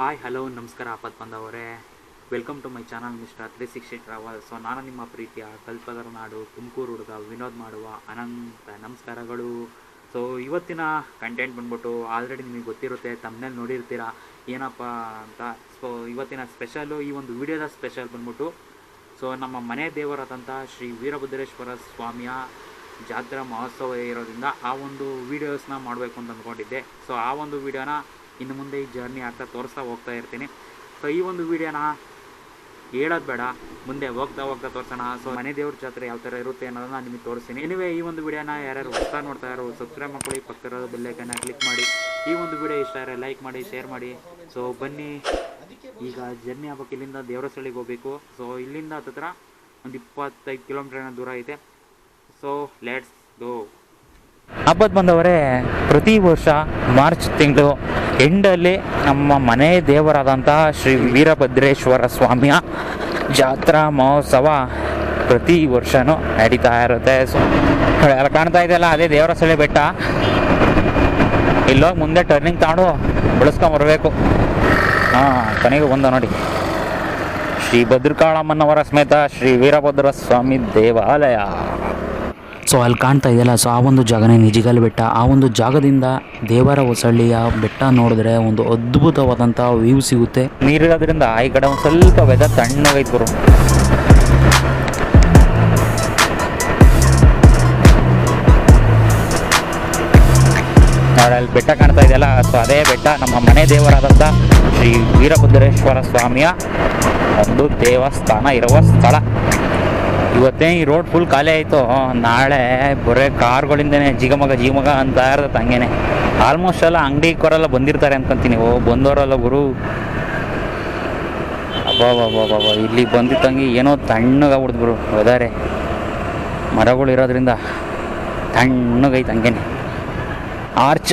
Hi hello ನಮಸ್ಕಾರ, ಆಪತ್ ಬಂದವರೇ. Welcome to my channel mister three sixty travel so ನಾನು ನಿಮ್ಮ ಪ್ರೀತಿಯ ಕಲ್ಪದರ ನಾಡು, ತುಮಕೂರು ಹುಡುಗ, ವಿನೋದ್ ಮಾಡುವ ಅನಂತ ನಮಸ್ಕಾರಗಳು. ಸೊ ಇವತ್ತಿನ ಕಂಟೆಂಟ್ ಬಂದ್ಬಿಟ್ಟು ಆಲ್ರೆಡಿ ನಿಮಗೆ ಗೊತ್ತಿರುತ್ತೆ ತಮ್ಮನೇಲಿ ನೋಡಿರ್ತೀರ, ಏನಪ್ಪ ಅಂತ. ಸೊ ಇವತ್ತಿನ ಸ್ಪೆಷಲು ಈ ಒಂದು ವಿಡಿಯೋದ ಸ್ಪೆಷಲ್ ಬಂದ್ಬಿಟ್ಟು ಸೊ ನಮ್ಮ ಮನೆ ದೇವರಾದಂಥ ಶ್ರೀ ವೀರಭದ್ರೇಶ್ವರ ಸ್ವಾಮಿಯ ಜಾತ್ರಾ ಮಹೋತ್ಸವ ಇರೋದ್ರಿಂದ ಆ ಒಂದು ವೀಡಿಯೋಸ್ನ ಮಾಡಬೇಕು ಅಂತ ಅಂದ್ಕೊಂಡಿದ್ದೆ. ಸೊ ಆ ಒಂದು ವೀಡಿಯೋನ ಇನ್ನು ಮುಂದೆ ಈ ಜರ್ನಿ ಆಗ್ತಾ ತೋರಿಸ್ತಾ ಹೋಗ್ತಾ ಇರ್ತೀನಿ. ಸೊ ಈ ಒಂದು ವಿಡಿಯೋನ ಹೇಳೋದು ಬೇಡ. ಮುಂದೆ ಹೋಗ್ತಾ ಹೋಗ್ತಾ ತೋರಿಸೋಣ. ಸೊ ಮನೆ ದೇವ್ರ ಜಾತ್ರೆ ಯಾವ ಥರ ಇರುತ್ತೆ ಅನ್ನೋದನ್ನ ನಾನು ನಿಮಗೆ ತೋರಿಸ್ತೀನಿ. ಎನಿವೇ ಈ ಒಂದು ವಿಡಿಯೋನ ಯಾರ್ಯಾರು ಹೊಸ್ತಾ ನೋಡ್ತಾ ಇರೋ ಸಬ್ಸ್ಕ್ರೈಬ್ ಮಾಡ್ಕೊಳ್ಳಿ. ಪಕ್ಕದ ಬೆಲ್ಲೈಕನ್ನ ಕ್ಲಿಕ್ ಮಾಡಿ. ಈ ಒಂದು ವಿಡಿಯೋ ಇಷ್ಟ ಆದರೆ ಲೈಕ್ ಮಾಡಿ ಶೇರ್ ಮಾಡಿ. ಸೊ ಬನ್ನಿ. ಈಗ ಜರ್ನಿ ಆಗ್ಬೇಕು. ಇಲ್ಲಿಂದ ದೇವರಸ್ಥಳಿಗೆ ಹೋಗಬೇಕು. ಸೊ ಇಲ್ಲಿಂದ ಹತ್ತಿರ ಒಂದು ಇಪ್ಪತ್ತೈದು ಕಿಲೋಮೀಟರ್ ದೂರ ಐತೆ. ಸೊ ಲೆಟ್ಸ್ ಗೋ ಹಬ್ಬದ ಬಂದವರೇ, ಪ್ರತಿ ವರ್ಷ ಮಾರ್ಚ್ ತಿಂಗಳು ಎಂಡಲ್ಲಿ ನಮ್ಮ ಮನೆ ದೇವರಾದಂತಹ ಶ್ರೀ ವೀರಭದ್ರೇಶ್ವರ ಸ್ವಾಮಿಯ ಜಾತ್ರಾ ಮಹೋತ್ಸವ ಪ್ರತಿ ವರ್ಷವೂ ನಡೀತಾ ಇರುತ್ತೆ. ಸೊ ಎಲ್ಲ ಕಾಣ್ತಾ ಇದೆಯಲ್ಲ, ಅದೇ ದೇವರ ಸಳೆ ಬೆಟ್ಟ. ಇಲ್ಲೋಗಿ ಮುಂದೆ ಟರ್ನಿಂಗ್ ತಗೊಂಡು ಬೆಳೆಸ್ಕೊಂಬರ್ಬೇಕು ಹಾಂ, ಕೊನೆಗೆ ಬಂದ ನೋಡಿ. ಶ್ರೀ ಭದ್ರಕಾಳಮ್ಮನವರ ಸಮೇತ ಶ್ರೀ ವೀರಭದ್ರ ಸ್ವಾಮಿ ದೇವಾಲಯ. ಸೊ ಅಲ್ಲಿ ಕಾಣ್ತಾ ಇದೆಯಲ್ಲ ಸೊ ಆ ಒಂದು ಜಾಗನೇ ನಿಜಿಗಲ್ ಬೆಟ್ಟ. ಆ ಒಂದು ಜಾಗದಿಂದ ದೇವರ ಹೊಸಳ್ಳಿಯ ಬೆಟ್ಟ ನೋಡಿದ್ರೆ ಒಂದು ಅದ್ಭುತವಾದಂತಹ ವ್ಯೂ ಸಿಗುತ್ತೆ. ನೀರಿರೋದ್ರಿಂದ ಈ ಕಡೆ ಒಂದು ಸ್ವಲ್ಪ ವೆದರ್ ತಣ್ಣಗೈತೆ ಬರೋ ಅಲ್ಲಿ ಬೆಟ್ಟ ಕಾಣ್ತಾ ಇದೆಯಲ್ಲ ಸೊ ಅದೇ ಬೆಟ್ಟ ನಮ್ಮ ಮನೆ ದೇವರಾದಂಥ ಶ್ರೀ ವೀರಭದ್ರೇಶ್ವರ ಸ್ವಾಮಿಯ ಒಂದು ದೇವಸ್ಥಾನ ಇರುವ ಸ್ಥಳ. ಇವತ್ತೇ ಈ ರೋಡ್ ಫುಲ್ ಖಾಲಿ ಆಯಿತು. ನಾಳೆ ಬರೇ ಕಾರ್ಗಳಿಂದನೇ ಜಿಗಮಗ ಜಿಗಮಗ ಅಂತ ಇರ್ತದೆ ಹಂಗೇನೆ. ಆಲ್ಮೋಸ್ಟ್ ಎಲ್ಲ ಅಂಗಡಿ ಕೊರೆಲ್ಲ ಬಂದಿರ್ತಾರೆ ಅಂತಂತೀನಿ ಓ, ಬಂದವರಲ್ಲ ಗುರು. ಅಬ್ಬಾ ಇಲ್ಲಿ ಬಂದಿತ್ತಂಗೆ ಏನೋ ತಣ್ಣಗಾಗ್ಬಿಡ್ದು ಗುರು, ವೆದಾರೆ. ಮರಗಳು ಇರೋದ್ರಿಂದ ತಣ್ಣಗೈತೆ ಹಂಗೇನೆ. ಆರ್ಚ್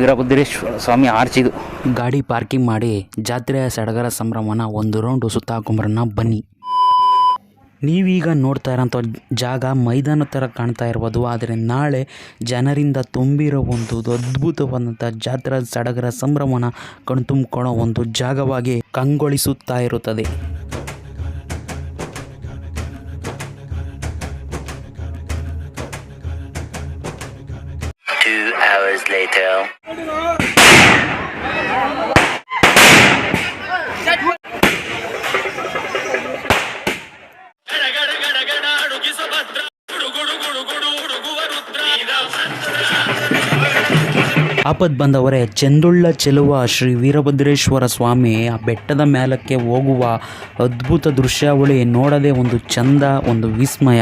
ವೀರಭದ್ರೇಶ್ವರ ಸ್ವಾಮಿ ಆರ್ಚ್ ಇದು. ಗಾಡಿ ಪಾರ್ಕಿಂಗ್ ಮಾಡಿ ಜಾತ್ರೆಯ ಸಡಗರ ಸಂಭ್ರಮನ ಒಂದು ರೌಂಡು ಸುತ್ತಾಕೊಂಬರೋಣ ಬನ್ನಿ. ನೀವೀಗ ನೋಡ್ತಾ ಇರೋಂಥ ಜಾಗ ಮೈದಾನ ಥರ ಕಾಣ್ತಾ ಇರ್ಬೋದು ಆದರೆ ನಾಳೆ ಜನರಿಂದ ತುಂಬಿರೋ ಒಂದು ಅದ್ಭುತವಾದಂಥ ಜಾತ್ರಾ ಸಡಗರ ಸಂಭ್ರಮನ ಕಣ್ತುಂಬಿಕೊಳ್ಳೋ ಒಂದು ಜಾಗವಾಗಿ ಕಂಗೊಳಿಸುತ್ತಾ ಇರುತ್ತದೆ Two hours later. ಆಪತ್ ಬಂದವರೇ, ಚೆಂದುಳ್ಳ ಚೆಲುವ ಶ್ರೀ ವೀರಭದ್ರೇಶ್ವರ ಸ್ವಾಮಿ, ಆ ಬೆಟ್ಟದ ಮೇಲಕ್ಕೆ ಹೋಗುವ ಅದ್ಭುತ ದೃಶ್ಯಾವಳಿ ನೋಡದೆ ಒಂದು ಚಂದ, ಒಂದು ವಿಸ್ಮಯ.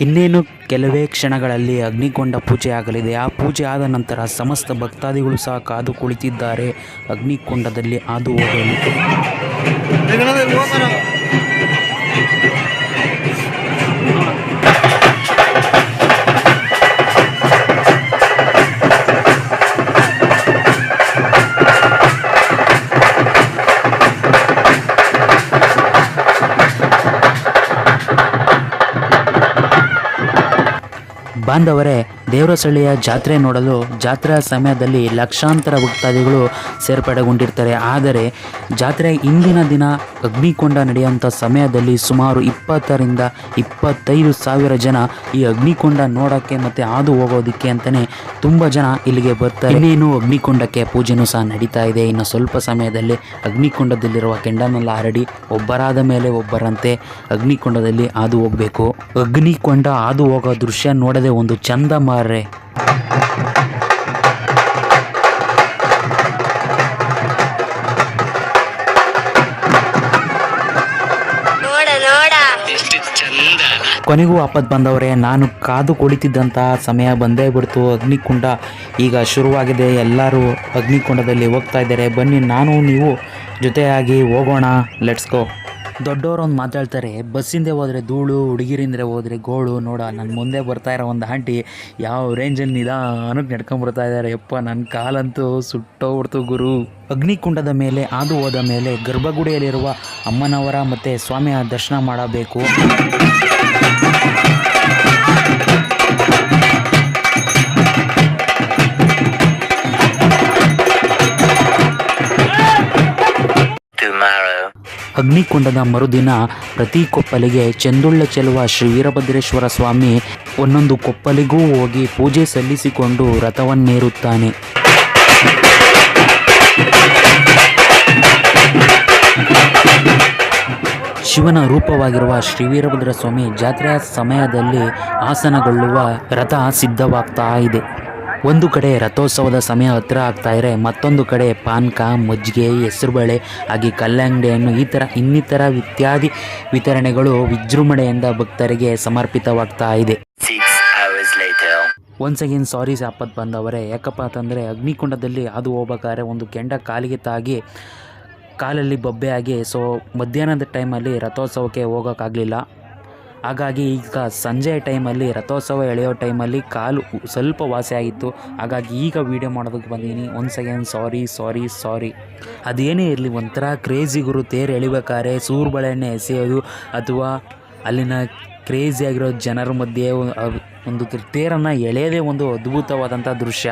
ಇನ್ನೇನು ಕೆಲವೇ ಕ್ಷಣಗಳಲ್ಲಿ ಅಗ್ನಿಕೊಂಡ ಪೂಜೆ ಆಗಲಿದೆ ಆ ಪೂಜೆ ಆದ ನಂತರ ಸಮಸ್ತ ಭಕ್ತಾದಿಗಳು ಸಹ ಕಾದು ಕುಳಿತಿದ್ದಾರೆ. ಅಗ್ನಿಕೊಂಡದಲ್ಲಿ ಹಾದು ಹೋಗಲು. ಬಾಂಧವರೇ ದೇವರಸಳ್ಳಿಯ ಜಾತ್ರೆ ನೋಡಲು ಜಾತ್ರಾ ಸಮಯದಲ್ಲಿ ಲಕ್ಷಾಂತರ ಭಕ್ತಾದಿಗಳು ಸೇರ್ಪಡೆಗೊಂಡಿರ್ತಾರೆ. ಆದರೆ ಜಾತ್ರೆ ಇಂದಿನ ದಿನ ಅಗ್ನಿಕೊಂಡ ನಡೆಯುವಂಥ ಸಮಯದಲ್ಲಿ ಸುಮಾರು ಇಪ್ಪತ್ತರಿಂದ ಇಪ್ಪತ್ತೈದು ಸಾವಿರ ಜನ ಈ ಅಗ್ನಿಕೊಂಡ ನೋಡೋಕ್ಕೆ ಮತ್ತು ಹಾದು ಹೋಗೋದಕ್ಕೆ ಅಂತಲೇ ತುಂಬ ಜನ ಇಲ್ಲಿಗೆ ಬರ್ತಾರೆ. ಇನ್ನೇನು ಅಗ್ನಿಕೊಂಡಕ್ಕೆ ಪೂಜೆನೂ ಸಹ ನಡೀತಾ ಇದೆ. ಇನ್ನು ಸ್ವಲ್ಪ ಸಮಯದಲ್ಲಿ ಅಗ್ನಿಕೊಂಡದಲ್ಲಿರುವ ಕೆಂಡನೆಲ್ಲ ಹರಡಿ ಒಬ್ಬರಾದ ಮೇಲೆ ಒಬ್ಬರಂತೆ ಅಗ್ನಿಕೊಂಡದಲ್ಲಿ ಹಾದು ಹೋಗಬೇಕು. ಅಗ್ನಿಕೊಂಡ ಹಾದು ಹೋಗೋ ದೃಶ್ಯ ನೋಡದೆ ಒಂದು ಚಂದ ನೋಡ ಕೊನೆಗೂ ಆಪತ್ ಬಂದವರೇ ನಾನು ಕಾದು ಕುಳಿತಿದ್ದಂತಹ ಸಮಯ ಬಂದೇ ಬಿಡ್ತು ಅಗ್ನಿಕುಂಡ. ಈಗ ಶುರುವಾಗಿದೆ ಎಲ್ಲರೂ ಅಗ್ನಿಕುಂಡದಲ್ಲಿ ಹೋಗ್ತಾ ಇದ್ದಾರೆ. ಬನ್ನಿ ನಾನು ನೀವು ಜೊತೆಯಾಗಿ ಹೋಗೋಣ. ಲೆಟ್ಸ್ ಗೋ ದೊಡ್ಡವರು ಒಂದು ಮಾತಾಡ್ತಾರೆ ಬಸ್ಸಿಂದೆ ಹೋದರೆ ಧೂಳು, ಹುಡುಗಿರಿಂದ್ರೆ ಹೋದರೆ ಗೋಳು, ನೋಡ ನನ್ನ ಮುಂದೆ ಬರ್ತಾ ಇರೋ ಒಂದು ಆಂಟಿ ಯಾವ ರೇಂಜಲ್ಲಿ ನಿಧಾನಕ್ಕೆ ನಡ್ಕೊಂಬರ್ತಾ ಇದ್ದಾರೆ ಯಪ್ಪ ನನ್ನ ಕಾಲಂತೂ ಸುಟ್ಟೋಗ್ಬಿಡ್ತು ಗುರು. ಅಗ್ನಿಕುಂಡದ ಮೇಲೆ ಹಾದು ಹೋದ ಮೇಲೆ ಗರ್ಭಗುಡಿಯಲ್ಲಿರುವ ಅಮ್ಮನವರ ಮತ್ತು ಸ್ವಾಮಿಯ ದರ್ಶನ ಮಾಡಬೇಕು. ಅಗ್ನಿಕುಂಡದ ಮರುದಿನ ಪ್ರತಿ ಕೊಪ್ಪಲಿಗೆ ಚೆಂದುಳ್ಳ ಚೆಲುವ ಶ್ರೀ ವೀರಭದ್ರೇಶ್ವರ ಸ್ವಾಮಿ ಒಂದೊಂದು ಕೊಪ್ಪಲಿಗೂ ಹೋಗಿ ಪೂಜೆ ಸಲ್ಲಿಸಿಕೊಂಡು ರಥವನ್ನೇರುತ್ತಾನೆ. ಶಿವನ ರೂಪವಾಗಿರುವ ಶ್ರೀ ವೀರಭದ್ರ ಸ್ವಾಮಿ ಜಾತ್ರೆಯ ಸಮಯದಲ್ಲಿ ಆಸನಗೊಳ್ಳುವ ರಥ ಸಿದ್ಧವಾಗ್ತಾ ಇದೆ. ಒಂದು ಕಡೆ ರಥೋತ್ಸವದ ಸಮಯ ಹತ್ರ ಆಗ್ತಾ ಇದೆ ಮತ್ತೊಂದು ಕಡೆ ಪಾನಕ ಮಜ್ಜಿಗೆ ಹೆಸರುಬೇಳೆ ಹಾಗೆ ಕಲ್ಲಂಗಡಿ ಹಣ್ಣು ಈ ಥರ ಇನ್ನಿತರ ಇತ್ಯಾದಿ ವಿತರಣೆಗಳು ವಿಜೃಂಭಣೆಯಿಂದ ಭಕ್ತರಿಗೆ ಸಮರ್ಪಿತವಾಗ್ತಾ ಇದೆ. ಒನ್ಸ್ ಅಗೇನ್ ಸಾರಿ ಸಾಪತ್ ಬಂದವರೇ ಯಾಕಪ್ಪ ಅಂತಂದರೆ ಅಗ್ನಿಕುಂಡದಲ್ಲಿ ಅದು ಹೋಗ್ಬೇಕಾದ್ರೆ ಒಂದು ಕೆಂಡ ಕಾಲಿಗೆ ತಾಗಿ ಕಾಲಲ್ಲಿ ಬೊಬ್ಬೆ ಆಗಿ ಸೊ ಮಧ್ಯಾಹ್ನದ ಟೈಮಲ್ಲಿ ರಥೋತ್ಸವಕ್ಕೆ ಹೋಗೋಕ್ಕಾಗಲಿಲ್ಲ. ಹಾಗಾಗಿ ಈಗ ಸಂಜೆ ಟೈಮಲ್ಲಿ ರಥೋತ್ಸವ ಎಳೆಯೋ ಟೈಮಲ್ಲಿ ಕಾಲು ಸ್ವಲ್ಪ ವಾಸಿ ಆಗಿತ್ತು. ಹಾಗಾಗಿ ಈಗ ವೀಡಿಯೋ ಮಾಡೋದಕ್ಕೆ ಬಂದೀನಿ. ಒನ್ಸ್ ಅಗೇನ್ ಸಾರಿ ಸಾರಿ ಸಾರಿ ಅದೇನೇ ಇರಲಿ ಒಂಥರ ಕ್ರೇಜಿ ಗುರು ತೇರು ಎಳಿಬೇಕಾದ್ರೆ ಸೂರು ಬಳೆಣ್ಣೆ ಎಸೆಯೋದು ಅಥವಾ ಅಲ್ಲಿನ ಕ್ರೇಜಿ ಆಗಿರೋ ಜನರ ಮಧ್ಯೆ ಒಂದು ತೇರನ್ನು ಎಳೆಯೋದೇ ಒಂದು ಅದ್ಭುತವಾದಂಥ ದೃಶ್ಯ.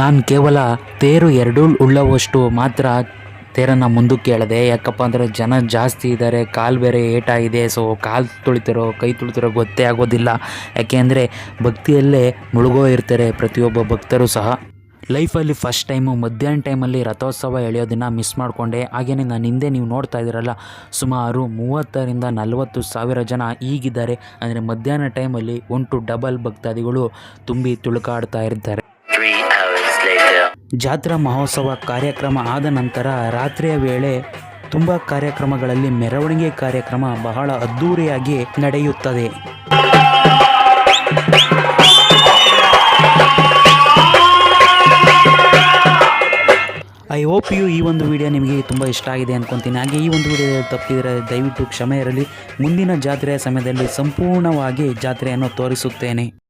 ನಾನು ಕೇವಲ ತೇರು ಎರಡೂ ಉಳ್ಳವಷ್ಟು ಮಾತ್ರ ತೇರನ್ನು ಮುಂದಕ್ಕೆ ಎಳೆದೆ. ಯಾಕಪ್ಪ ಅಂದರೆ ಜನ ಜಾಸ್ತಿ ಇದ್ದಾರೆ, ಕಾಲು ಬೇರೆ ಇದೆ ಸೊ ಕಾಲು ತುಳಿತಿರೋ, ಕೈ ತುಳಿತಿರೋ ಗೊತ್ತೇ ಆಗೋದಿಲ್ಲ. ಯಾಕೆಂದರೆ ಭಕ್ತಿಯಲ್ಲೇ ಮುಳುಗೋ ಇರ್ತಾರೆ ಪ್ರತಿಯೊಬ್ಬ ಭಕ್ತರು ಸಹ. ಲೈಫಲ್ಲಿ ಫಸ್ಟ್ ಟೈಮು ಮಧ್ಯಾಹ್ನ ಟೈಮಲ್ಲಿ ರಥೋತ್ಸವ ಎಳೆಯೋದನ್ನು ಮಿಸ್ ಮಾಡಿಕೊಂಡೆ. ಹಾಗೆಯೇ ನಾನು ಹಿಂದೆ ನೀವು ನೋಡ್ತಾ ಇದ್ದೀರಲ್ಲ, ಸುಮಾರು ಮೂವತ್ತರಿಂದ ನಲವತ್ತು ಸಾವಿರ ಜನ ಈಗಿದ್ದಾರೆ. ಅಂದರೆ ಮಧ್ಯಾಹ್ನ ಟೈಮಲ್ಲಿ ಒನ್ ಟು ಡಬಲ್ ಭಕ್ತಾದಿಗಳು ತುಂಬಿ ತುಳುಕಾಡ್ತಾ ಇರ್ತಾರೆ. ಜಾತ್ರಾ ಮಹೋತ್ಸವ ಕಾರ್ಯಕ್ರಮ ಆದ ನಂತರ ರಾತ್ರಿಯ ವೇಳೆ ತುಂಬ ಕಾರ್ಯಕ್ರಮಗಳಲ್ಲಿ ಮೆರವಣಿಗೆ ಕಾರ್ಯಕ್ರಮ ಬಹಳ ಅದ್ಧೂರಿಯಾಗಿ ನಡೆಯುತ್ತದೆ. ಐ ಹೋಪ್ ಯು ಈ ಒಂದು ವಿಡಿಯೋ ನಿಮಗೆ ತುಂಬ ಇಷ್ಟ ಆಗಿದೆ ಅಂದ್ಕೊತೀನಿ ಹಾಗೆ ಈ ಒಂದು ವಿಡಿಯೋ ತಪ್ಪಿದರೆ ದಯವಿಟ್ಟು ಕ್ಷಮೆ ಇರಲಿ. ಮುಂದಿನ ಜಾತ್ರೆಯ ಸಮಯದಲ್ಲಿ ಸಂಪೂರ್ಣವಾಗಿ ಜಾತ್ರೆಯನ್ನು ತೋರಿಸುತ್ತೇನೆ.